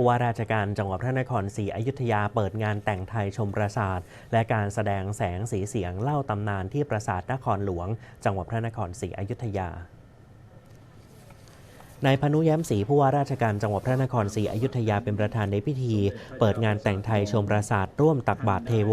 ผู้ว่าราชการจังหวัดพระนครศรีอยุธยาเปิดงานแต่งไทยชมปราสาท และการแสดงแสงสีเสียงเล่าตำนานที่ปราสาทนครหลวง จังหวัดพระนครศรีอยุธยานายพนุย้มศรีผู้ว่าราชการจังหวัดพระนครศรีอยุธยาเป็นประธานในพิธี เปิดงานแต่งไทยชมปราสาท ร่วมตักบาตรเทโว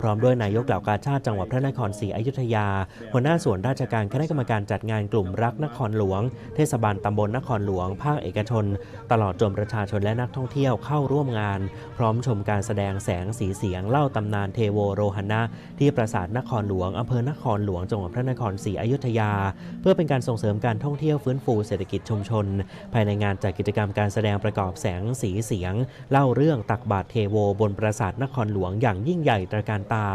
พร้อมด้วยนายกเหล่ากาชาติจังหวัดพระนครศรีอยุธยา หัวหน้าส่วนราชการคณะกรรมการจัดงานกลุ่มรักนครหลวง เทศบาลตำบลนครหลวง ภาคเอกชน ตลอดจนประชาชนและนักท่องเที่ยวเข้าร่วมงาน พร้อมชมการแสดงแสงสีเสียงเล่าตำนานเทโวโรหณะที่ปราสาทนครหลวงอำเภอนครหลวงจังหวัดพระนครศรีอยุธยา เพื่อเป็นการส่งเสริมการท่องเที่ยวฟื้นฟูเศรษฐกิจชุมชน ภายในงานจัดกิจกรรมการแสดงประกอบแสงสีเสียง เล่าเรื่องตักบาตรเทโวบนปราสาทนครหลวงอย่างยิ่งใหญ่ตระการตา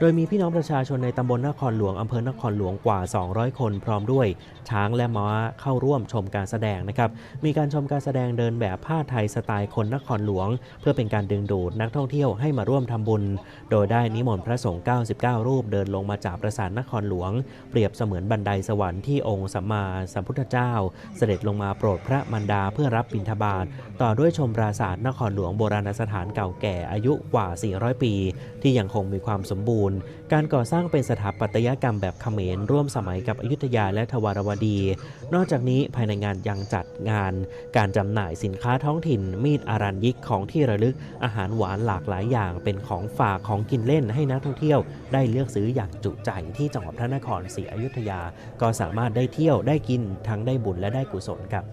โดยมีพี่น้องประชาชนในตำบลนครหลวง อำเภอนครหลวงกว่า 200 คนพร้อมด้วย ช้างและม้าเข้าร่วมชมการแสดงนะครับ มีการชมการแสดงเดินแบบผ้าไทยสไตล์คนนครหลวง เพื่อเป็นการดึงดูดนักท่องเที่ยวให้มาร่วมทำบุญ โดยได้นิมนต์พระสงฆ์ 99 รูปเดินลงมาจากปราสาทนครหลวง เปรียบเสมือนบันไดสวรรค์ที่องค์สัมมาสัมพุทธเจ้า เสด็จลงมาโปรดพระมารดาเพื่อรับบิณฑบาต ต่อด้วยชมปราสาทนครหลวงโบราณสถานเก่าแก่อายุกว่า 400 ปี ที่ยังคงมีความสมบูรณ์การก่อสร้างเป็นสถาปัตยกรรมแบบเขมรร่วมสมัยกับอยุธยาและทวารวดี นอกจากนี้ภายในงานยังจัดงาน การจำหน่ายสินค้าท้องถิ่น มีดอารัญยิกของที่ระลึก อาหารหวานหลากหลายอย่าง เป็นของฝากของกินเล่นให้นักท่องเที่ยว ได้เลือกซื้ออย่างจุใจที่จังหวัดพระนครศรีอยุธยา ก็สามารถได้เที่ยวได้กินทั้งได้บุญและได้กุศลครับ